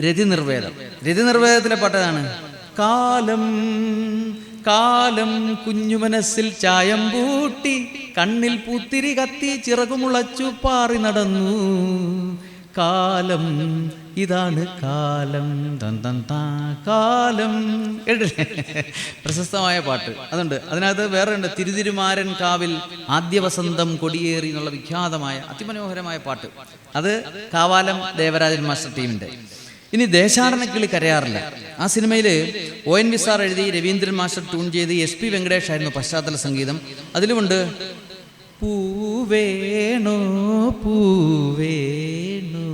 രതിനിർവേദം. രതിനിർവേദത്തിലെ പാട്ടതാണ് കാലം കാലം കുഞ്ഞു മനസ്സിൽ ചായം പൂട്ടി കണ്ണിൽ പൂത്തിരി കത്തി ചിറകുമുളച്ചു പാറി നടന്നു. കാലം ഇതാണ് കാലം. തന്തന്താ കാലം. പ്രശസ്തമായ പാട്ട്. അതുണ്ട്. അതിനകത്ത് വേറെ ഉണ്ട് തിരുതിരുമാരൻ കാവിൽ ആദ്യ വസന്തം കൊടിയേറി എന്നുള്ള വിഖ്യാതമായ അതിമനോഹരമായ പാട്ട്. അത് കാവാലം ദേവരാജൻ മാസ്റ്റർ ടീമിന്റെ. ഇനി ദേശാടനക്കിളി കരയാറില്ല. ആ സിനിമയിൽ ഒ എൻ വി സാർ എഴുതി രവീന്ദ്രൻ മാസ്റ്റർ ട്യൂൺ ചെയ്ത് എസ് പി വെങ്കടേഷ് ആയിരുന്നു പശ്ചാത്തല സംഗീതം. അതിലുമുണ്ട് പൂവേണോ പൂവേണോ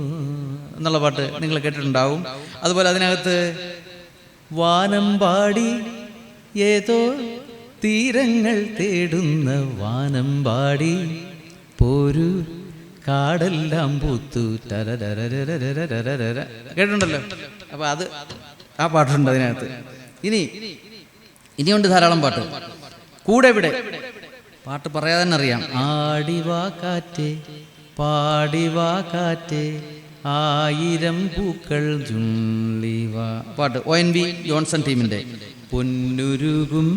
എന്നുള്ള പാട്ട് നിങ്ങൾ കേട്ടിട്ടുണ്ടാവും. അതുപോലെ അതിനകത്ത് പാടി ഏതോ തീരങ്ങൾ തേടുന്ന വാനം പാടി പോരു കാടെല്ലാം പൂത്തു. കേട്ടിട്ടുണ്ടല്ലോ അപ്പൊ അത് ആ പാട്ടുണ്ട് അതിനകത്ത് ഇനി ഇനിയുണ്ട് ധാരാളം പാട്ട് കൂടെ ഇവിടെ പാട്ട് പറയാതെ തന്നെ അറിയാം ആടിവാ കാറ്റേ പാടിവാ കാറ്റേ ആയിരം പൂക്കൾ പാട്ട് ഒ എൻ വി ജോൺസൺ ടീമിന്റെ പൊന്നുരുകും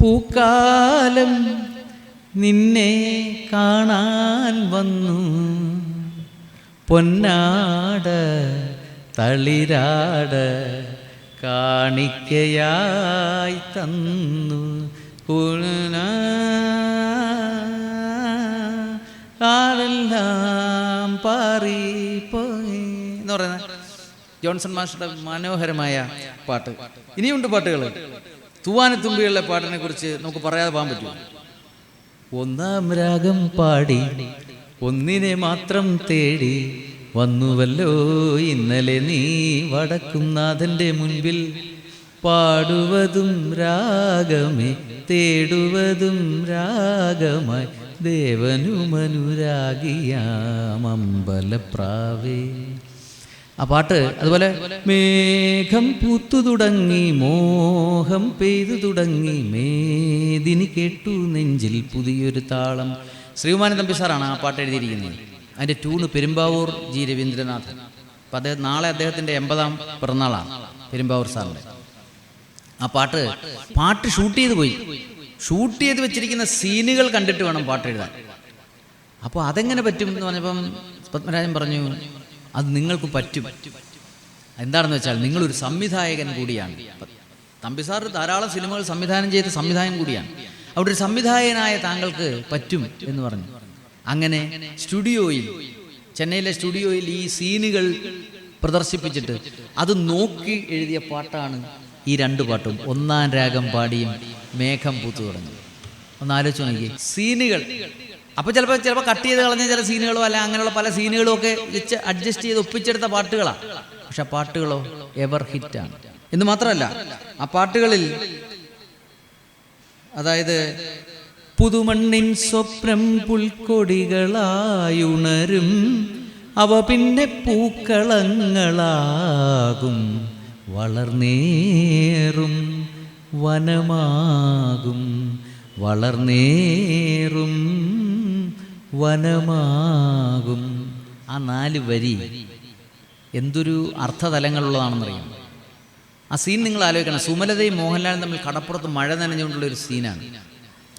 പൂക്കാലം നിന്നെ കാണാൻ വന്നു. പൊന്നാട തളിരാട കാണിക്കയായി തന്നു. കുണ- പാറി പാറിപ്പോയി. എന്ന് പറയുന്ന ജോൺസൺ മാസ്റ്ററുടെ മനോഹരമായ പാട്ട്. ഇനിയുണ്ട് പാട്ടുകൾ. തൂവാനത്തുമ്പികളിലെ പാട്ടിനെ കുറിച്ച് നമുക്ക് പറയാതെ പോകാൻ പറ്റുമോ? ഒന്നാം രാഗം പാടി ഒന്നിനെ മാത്രം തേടി വന്നുവല്ലോ. ഇന്നലെ നീ വടക്കും വടക്കുംനാഥന്റെ മുൻപിൽ പാടുവതും രാഗമേ തേടുവതും രാഗമായി ദേവനുമനുരാഗിയാം അമ്പലപ്രാവേ. ആ പാട്ട് അതുപോലെ മേഘം പൂത്തു തുടങ്ങി മോഹം പെയ്തു തുടങ്ങി മേദിനി കേട്ടു നെഞ്ചിൽ പുതിയൊരു താളം. ശ്രീകുമാരൻ തമ്പി സാറാണ് ആ പാട്ട് എഴുതിയിരിക്കുന്നത്. അതിന്റെ ട്യൂണ് പെരുമ്പാവൂർ ജി രവീന്ദ്രനാഥൻ. അപ്പം അദ്ദേഹം നാളെ അദ്ദേഹത്തിന്റെ എൺപതാം പിറന്നാളാണ് പെരുമ്പാവൂർ സാറിന്റെ ആ പാട്ട് പാട്ട് ഷൂട്ട് ചെയ്ത് പോയി. ഷൂട്ട് ചെയ്ത് വെച്ചിരിക്കുന്ന സീനുകൾ കണ്ടിട്ട് വേണം പാട്ട് എഴുതാൻ. അപ്പോൾ അതെങ്ങനെ പറ്റും എന്ന് പറഞ്ഞപ്പം പത്മരാജൻ പറഞ്ഞു അത് നിങ്ങൾക്ക് പറ്റും. എന്താണെന്ന് വെച്ചാൽ നിങ്ങളൊരു സംവിധായകൻ കൂടിയാണ്. തമ്പി സാർ ധാരാളം സിനിമകൾ സംവിധാനം ചെയ്ത സംവിധായകൻ കൂടിയാണ്. അവിടെ ഒരു സംവിധായകനായ താങ്കൾക്ക് പറ്റും എന്ന് പറഞ്ഞു. അങ്ങനെ സ്റ്റുഡിയോയിൽ ചെന്നൈയിലെ സ്റ്റുഡിയോയിൽ ഈ സീനുകൾ പ്രദർശിപ്പിച്ചിട്ട് അത് നോക്കി എഴുതിയ പാട്ടാണ് ഈ രണ്ട് പാട്ടും. ഒന്നാം രാഗം പാടിയും മേഘം പൂത്തു തുടങ്ങി. ഒന്ന് ആലോചിച്ച് നോക്കി സീനുകൾ അപ്പോൾ ചിലപ്പോൾ ചിലപ്പോൾ കട്ട് ചെയ്ത് കളഞ്ഞ ചില സീനുകളോ അല്ല അങ്ങനെയുള്ള പല സീനുകളും ഒക്കെ വെച്ച് അഡ്ജസ്റ്റ് ചെയ്ത് ഒപ്പിച്ചെടുത്ത പാട്ടുകളാണ് പക്ഷെ ആ പാട്ടുകളോ എവർ ഹിറ്റാണ് എന്ന് മാത്രമല്ല ആ പാട്ടുകളിൽ അതായത് പുതുമണ്ണിൻ സ്വപ്നം പുൽക്കൊടികളായുണരും അവ പിന്നെ പൂക്കളങ്ങളാകും വളർന്നേറും വനമാകും വളർന്നേറും. വനമാകും. ആ നാല് വരി എന്തൊരു അർത്ഥതലങ്ങളുള്ളതാണെന്നറിയാം. ആ സീൻ നിങ്ങൾ ആലോചിക്കണം. സുമലതയും മോഹൻലാലും തമ്മിൽ കടപ്പുറത്ത് മഴ നനഞ്ഞുകൊണ്ടുള്ള ഒരു സീനാണ്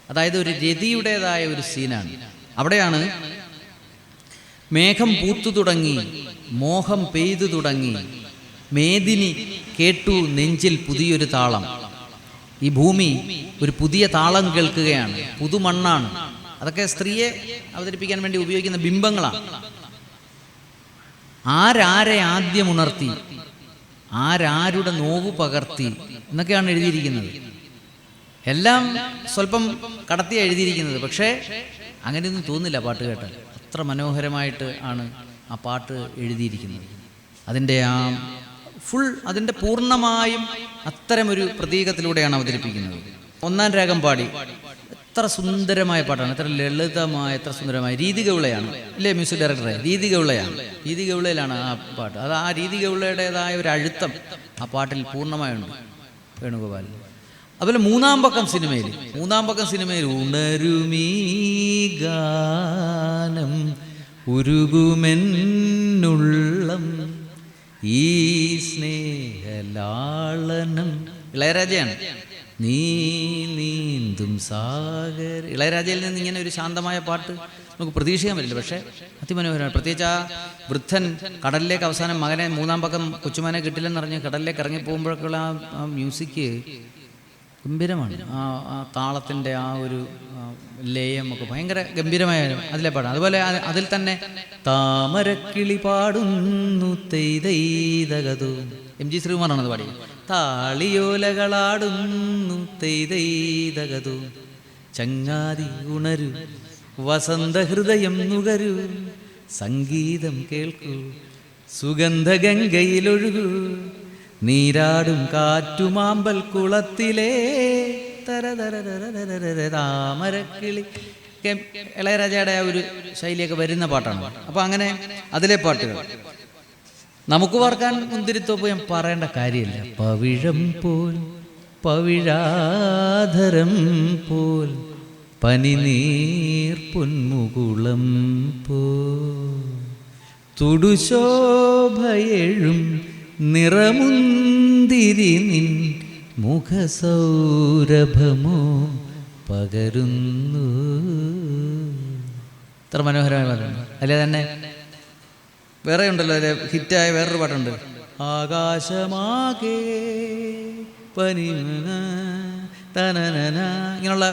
അതായത് ഒരു രതിയുടേതായ ഒരു സീനാണ് അവിടെയാണ് മേഘം പൂത്തു തുടങ്ങി മോഹം പെയ്തു തുടങ്ങി. മേദിനി കേട്ടു നെഞ്ചിൽ പുതിയൊരു താളം. ഈ ഭൂമി ഒരു പുതിയ താളം കേൾക്കുകയാണ്. പുതുമണ്ണാണ്. അതൊക്കെ സ്ത്രീയെ അവതരിപ്പിക്കാൻ വേണ്ടി ഉപയോഗിക്കുന്ന ബിംബങ്ങളാണ്. ആരാരെ ആദ്യം ഉണർത്തി? ആരാരുടെ നോവ് പകർത്തി? എന്നൊക്കെയാണ് എഴുതിയിരിക്കുന്നത്. എല്ലാം സ്വല്പം കടത്തി എഴുതിയിരിക്കുന്നത്. പക്ഷേ അങ്ങനെയൊന്നും തോന്നില്ല പാട്ട് കേട്ടാൽ. അത്ര മനോഹരമായിട്ട് ആണ് ആ പാട്ട് എഴുതിയിരിക്കുന്നത്. അതിന്റെ ആ ഫുൾ അതിന്റെ പൂർണമായും അത്തരമൊരു പ്രതീകത്തിലൂടെയാണ് അവതരിപ്പിക്കുന്നത്. ഒന്നാം രാഗം പാടി. എത്ര സുന്ദരമായ പാട്ടാണ്. എത്ര ലളിതമായ എത്ര സുന്ദരമായ. രീതി ഗൗളയാണ് ഇല്ലേ മ്യൂസിക് ഡയറക്ടറെ? രീതി ഗൗളയാണ് രീതി ഗൗളയിലാണ് ആ പാട്ട്. അത് ആ രീതി ഗൗളയുടേതായ ഒരു അഴുത്തം ആ പാട്ടിൽ പൂർണമായുണ്ട് വേണുഗോപാൽ. അതുപോലെ മൂന്നാം പക്കം സിനിമയിൽ മൂന്നാം പക്കം സിനിമയിൽ ഉണരുമീ ഗാനം ഉരുകുമെന്നുള്ളം ഈ സ്നേഹലാളനം. ഇളയരാജയാണ്. നീ നീന്തും സാഗർ. ഇളയരാജയിൽ നിന്ന് ഇങ്ങനെ ഒരു ശാന്തമായ പാട്ട് നമുക്ക് പ്രതീക്ഷിക്കാൻ പറ്റില്ല. പക്ഷേ അതിമനോഹരമാണ്. പ്രത്യേകിച്ച് ആ വൃദ്ധൻ കടലിലേക്ക് അവസാനം മകനെ മൂന്നാം പക്കം കൊച്ചുമാനെ കിട്ടില്ലെന്ന് പറഞ്ഞ് കടലിലേക്ക് ഇറങ്ങിപ്പോകുമ്പോഴൊക്കെയുള്ള ആ മ്യൂസിക് ഗംഭീരമാണ്. ആ ആ താളത്തിന്റെ ആ ഒരു ലേയം ഒക്കെ ഭയങ്കര ഗംഭീരമായ അതിലെ പാടാണ് അതുപോലെ അതിൽ തന്നെ താമരക്കിളി പാടുന്നു എം ജി ശ്രീകുമാറാണ് അത് പാടിയത്. താളിയോലകളാടുന്നു തെയ്തൈതകതു ചങ്ങാതി ഉണരു വസന്തഹൃദയം നുകരു. സംഗീതം കേൾക്കൂ സുഗന്ധഗംഗയിലൊഴുകൂ. നീരാടും കാറ്റുമാമ്പൽ കുളത്തിലെ. താമരക്കിളി. ഇളയരാജയുടെ ആ ഒരു ശൈലിയൊക്കെ വരുന്ന പാട്ടാണ്. അപ്പോൾ അങ്ങനെ അതിലെ പാട്ടുകൾ. നമുക്ക് പാർക്കാൻ മുന്തിരിത്തോപ്പ് ഞാൻ പറയേണ്ട കാര്യമില്ല. പവിഴം പോൽ പവിഴാധരം പോൽ പനിനീർ പൊന്മുകുളം പോ തുടുശോഭയെഴും നിറമുന്തിരി നിൻ മുഖസൗരഭമോ പകരുന്നു. ഇത്ര മനോഹരമായി പറയുന്നു അല്ലേ തന്നെ? വേറെ ഉണ്ടല്ലോ അതിലെ ഹിറ്റായ വേറൊരു പാട്ടുണ്ട്. ആകാശമാകെ പനി തനനന ഇങ്ങനെയുള്ള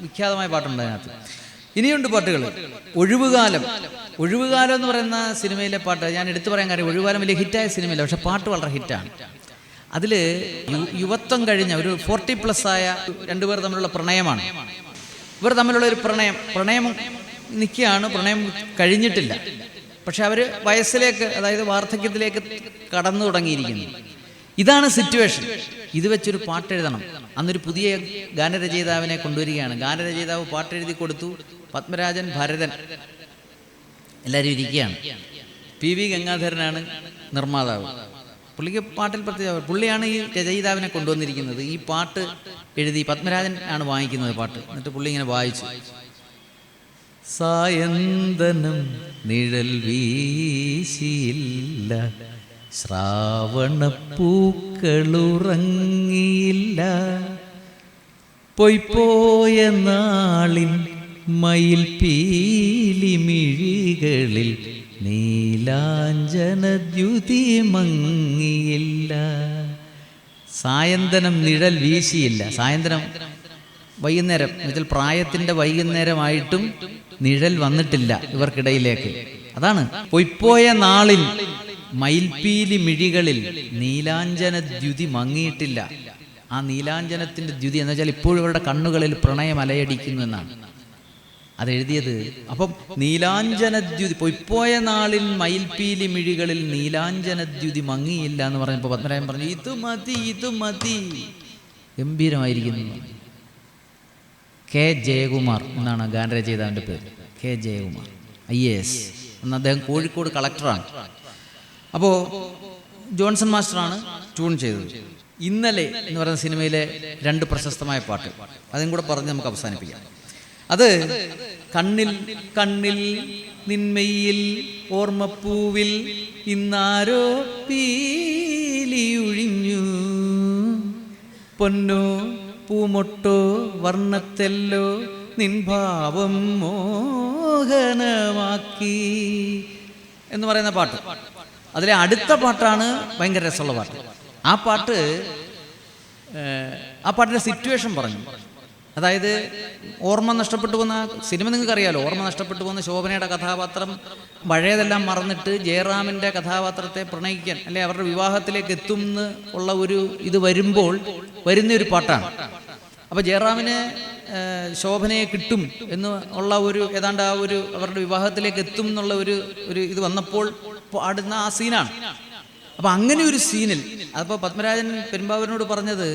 വിഖ്യാതമായ പാട്ടുണ്ട് അതിനകത്ത്. ഇനിയുണ്ട് പാട്ടുകൾ. ഒഴിവുകാലം. ഒഴിവുകാലം എന്ന് പറയുന്ന സിനിമയിലെ പാട്ട്. ഞാൻ എടുത്തു പറയാൻ കാര്യം ഒഴിവുകാലം വലിയ ഹിറ്റായ സിനിമയില്ല പക്ഷെ പാട്ട് വളരെ ഹിറ്റാണ്. അതിൽ യുവത്വം കഴിഞ്ഞ ഒരു ഫോർട്ടി പ്ലസ് ആയ രണ്ടുപേർ തമ്മിലുള്ള പ്രണയമാണ്. ഇവർ തമ്മിലുള്ള ഒരു പ്രണയം. പ്രണയം നിൽക്കുകയാണ്. പ്രണയം കഴിഞ്ഞിട്ടില്ല. പക്ഷെ അവർ വയസ്സിലേക്ക് അതായത് വാർദ്ധക്യത്തിലേക്ക് കടന്നു തുടങ്ങിയിരിക്കുന്നു. ഇതാണ് സിറ്റുവേഷൻ ഇത് വെച്ചൊരു പാട്ട് എഴുതണം അന്നൊരു പുതിയ ഗാനരചയിതാവിനെ കൊണ്ടുവരികയാണ്. ഗാനരചയിതാവ് പാട്ട് എഴുതി കൊടുത്തു. പത്മരാജൻ ഭരതൻ. എല്ലാവരും ഇരിക്കുകയാണ്. പി വി ഗംഗാധരനാണ് നിർമ്മാതാവ്. പുള്ളിക്ക് പാട്ടിൽ പ്രത്യേക പുള്ളിയാണ് ഈ രചയിതാവിനെ കൊണ്ടുവന്നിരിക്കുന്നത്. ഈ പാട്ട് എഴുതി പത്മരാജൻ ആണ് വാങ്ങിക്കുന്നത് പാട്ട്. എന്നിട്ട് പുള്ളി ഇങ്ങനെ വായിച്ചു. സായന്തനം നിഴൽ വീശിയില്ല. ശ്രാവണപ്പൂക്കളുറങ്ങിയില്ല. പൊയ്പോയ നാളിൻ മയിൽ പീലിമിഴികളിൽ നീലാഞ്ജനദ്യുതി മങ്ങിയില്ല. സായന്തനം നിഴൽ വീശിയില്ല. സായന്തനം വൈകുന്നേരം എന്നുവെച്ചാൽ പ്രായത്തിന്റെ വൈകുന്നേരമായിട്ടും നിഴൽ വന്നിട്ടില്ല ഇവർക്കിടയിലേക്ക്. അതാണ്. പൊയ്പോയ നാളിൽ മയിൽപീലി മിഴികളിൽ നീലാഞ്ജന ദ്യുതി മങ്ങിയിട്ടില്ല. ആ നീലാഞ്ജനത്തിന്റെ ദ്യുതി എന്ന് വെച്ചാൽ ഇപ്പോഴും ഇവരുടെ കണ്ണുകളിൽ പ്രണയം അലയടിക്കുന്നു എന്നാണ്. അതെഴുതിയത് അപ്പം നീലാഞ്ജനദ്യുതി പൊയ്പോയ നാളിൽ മയിൽപീലി മിഴികളിൽ നീലാഞ്ജനദ്യുതി മങ്ങിയില്ല എന്ന് പറഞ്ഞപ്പോൾ പത്മരായം പറഞ്ഞു ഇത് മതി ഇത് മതി. ഗംഭീരമായിരിക്കുന്നു. കെ ജയകുമാർ എന്നാണ് ഗാനരചയിതാവിന്റെ പേര്. K Jayakumar. I A S. എന്ന അദ്ദേഹം കോഴിക്കോട് കളക്ടറാണ്. അപ്പോൾ ജോൺസൺ മാസ്റ്ററാണ് ട്യൂൺ ചെയ്തത്. ഇന്നലെ എന്ന് പറയുന്ന സിനിമയിലെ രണ്ട് പ്രശസ്തമായ പാട്ട്. അതും കൂടെ പറഞ്ഞ് നമുക്ക് അവസാനിപ്പിക്കാം. അത് കണ്ണിൽ കണ്ണിൽ നിന്മയിൽ ഓർമ്മപ്പൂവിൽ ഇന്നാരോ പീലിയുഴിഞ്ഞു. പൊന്നോ പൂമൊട്ടോ വർണത്തെല്ലോ നിൻഭാവം മോഹനമാക്കി എന്ന് പറയുന്ന പാട്ട്. അതിലെ അടുത്ത പാട്ടാണ് ഭയങ്കര രസമുള്ള പാട്ട്. ആ പാട്ട് ആ പാട്ടിന്റെ സിറ്റുവേഷൻ പറഞ്ഞു. അതായത് ഓർമ്മ നഷ്ടപ്പെട്ടു പോകുന്ന സിനിമ നിങ്ങൾക്ക് അറിയാലോ ഓർമ്മ നഷ്ടപ്പെട്ടു പോകുന്ന ശോഭനയുടെ കഥാപാത്രം പഴയതെല്ലാം മറന്നിട്ട് ജയറാമിന്റെ കഥാപാത്രത്തെ പ്രണയിക്കാൻ അല്ലെ അവരുടെ വിവാഹത്തിലേക്ക് എത്തും എന്ന് ഉള്ള ഒരു ഇത് വരുമ്പോൾ വരുന്ന ഒരു പാട്ടാണ്. അപ്പോൾ ജയറാമിന് ശോഭനയെ കിട്ടും എന്ന് ഉള്ള ഒരു ഏതാണ്ട് ആ ഒരു അവരുടെ വിവാഹത്തിലേക്ക് എത്തും എന്നുള്ള ഒരു ഒരു ഇത് വന്നപ്പോൾ പാടുന്ന ആ സീനാണ്. അപ്പൊ അങ്ങനെ ഒരു സീനിൽ അതിപ്പോ പത്മരാജൻ പെരുമ്പാവൂരിനോട് പറഞ്ഞത്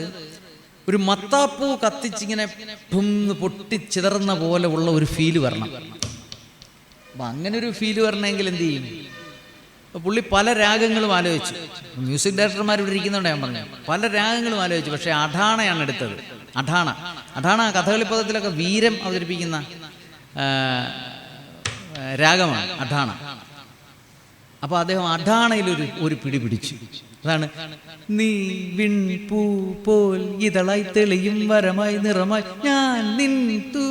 ഒരു മത്താപ്പൂ കത്തിച്ചിങ്ങനെ ഠുംന്ന് പൊട്ടിച്ചിതറുന്ന പോലെ ഉള്ള ഒരു ഫീൽ വരണം. അപ്പൊ അങ്ങനെ ഒരു ഫീൽ വരണമെങ്കിൽ എന്ത് ചെയ്യും? പുള്ളി പല രാഗങ്ങളും ആലോചിച്ചു. മ്യൂസിക് ഡയറക്ടർമാർ ഇവിടെ ഇരിക്കുന്നുണ്ട് ഞാൻ പറഞ്ഞു. പല രാഗങ്ങളും ആലോചിച്ചു. പക്ഷേ അഠാണയാണ് എടുത്തത്. അഠാണ. അഠാണ കഥകളി പദത്തിലൊക്കെ വീരം അവതരിപ്പിക്കുന്ന രാഗമാണ് അഠാണ. അപ്പോൾ അദ്ദേഹം അഡാണയിലൊരു ഒരു ഒരു പിടി പിടിച്ചു അതാണ് നീ വിൺ പൂ പോൽ ഇതളായി തെളിയും വരമായി നിറമായി ഞാൻ നിൻ തൂ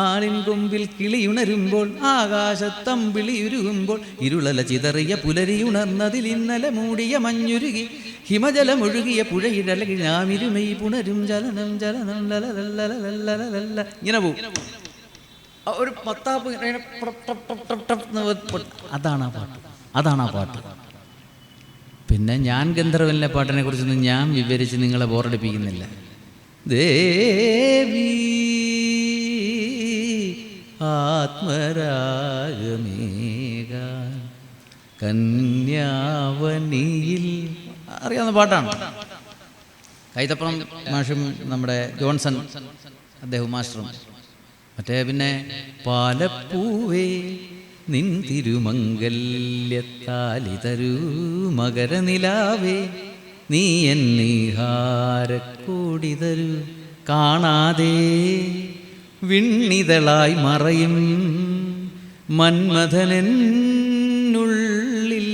ആളിൻ കൊമ്പിൽ കിളിയുണരുമ്പോൾ ആകാശത്തമ്പിളിയുരുകുമ്പോൾ ഇരുളല ചിതറിയ പുലരിയുണർന്നതിൽ ഇന്നലെ മൂടിയ മഞ്ഞുരുകി ഹിമജലമൊഴുകിയ പുഴയിടലകിഴാമിരുമൈ പുണരും ജലനം ജലനം ലലലല്ല ഇങ്ങനെ പോകും ഒരു പത്താപ്പ് അതാണ് ആ പാട്ട്. അതാണ് ആ പാട്ട്. പിന്നെ ഞാൻ ഗന്ധർവനിലെ പാട്ടിനെ കുറിച്ചൊന്നും ഞാൻ വിവരിച്ച് നിങ്ങളെ ബോറടിപ്പിക്കുന്നില്ല. ദേവി ആത്മരാഗമേക കന്യാവനിയിൽ. അറിയാവുന്ന പാട്ടാണ്. കൈതപ്പുറം മാഷും നമ്മുടെ ജോൺസൺ അദ്ദേഹം മാസ്റ്ററും. മറ്റേ പിന്നെ പാലപ്പൂവേ നിൻ തിരുമംഗല്യത്താലി തരൂ മകരനിലാവേ നീ എന്നീഹാരക്കൂടി തരൂ. കാണാതെ വിണ്ണിതളായി മറയും മന്മഥനെന്നുള്ളിൽ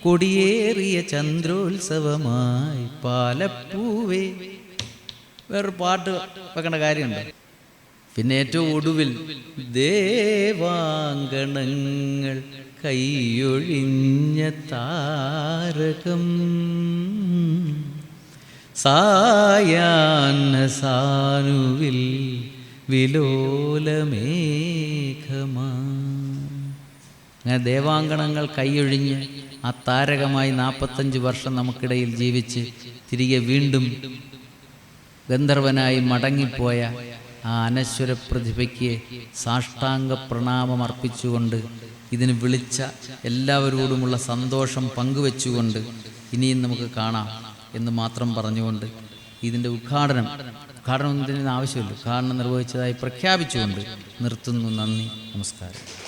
കൊടിയേറിയ ചന്ദ്രോത്സവമായി പാലപ്പൂവേ. വേറൊരു പാട്ട് വെക്കേണ്ട കാര്യമുണ്ട്? പിന്നെ ഏറ്റവും ഒടുവിൽ ദേവാങ്കണങ്ങൾ കൈയൊഴിഞ്ഞ താരകം. സായാന്ന സാനുവിൽ വിലോലമേഘമാ. ദേവാങ്കണങ്ങൾ കൈയൊഴിഞ്ഞ് ആ താരകമായി നാൽപ്പത്തഞ്ച് വർഷം നമുക്കിടയിൽ ജീവിച്ച് തിരികെ വീണ്ടും ഗന്ധർവനായി മടങ്ങിപ്പോയ ആ അനശ്വര പ്രതിഭയ്ക്ക് സാഷ്ടാംഗ പ്രണാമം അർപ്പിച്ചുകൊണ്ട് ഇതിന് വിളിച്ച എല്ലാവരോടുമുള്ള സന്തോഷം പങ്കുവെച്ചുകൊണ്ട് ഇനിയും നമുക്ക് കാണാം എന്ന് മാത്രം പറഞ്ഞുകൊണ്ട് ഇതിന്റെ ഉദ്ഘാടനം ഉദ്ഘാടനം ഇതിന് ആവശ്യമില്ല. ഉദ്ഘാടനം നിർവഹിച്ചതായി പ്രഖ്യാപിച്ചുകൊണ്ട് നിർത്തുന്നു. നന്ദി. നമസ്കാരം.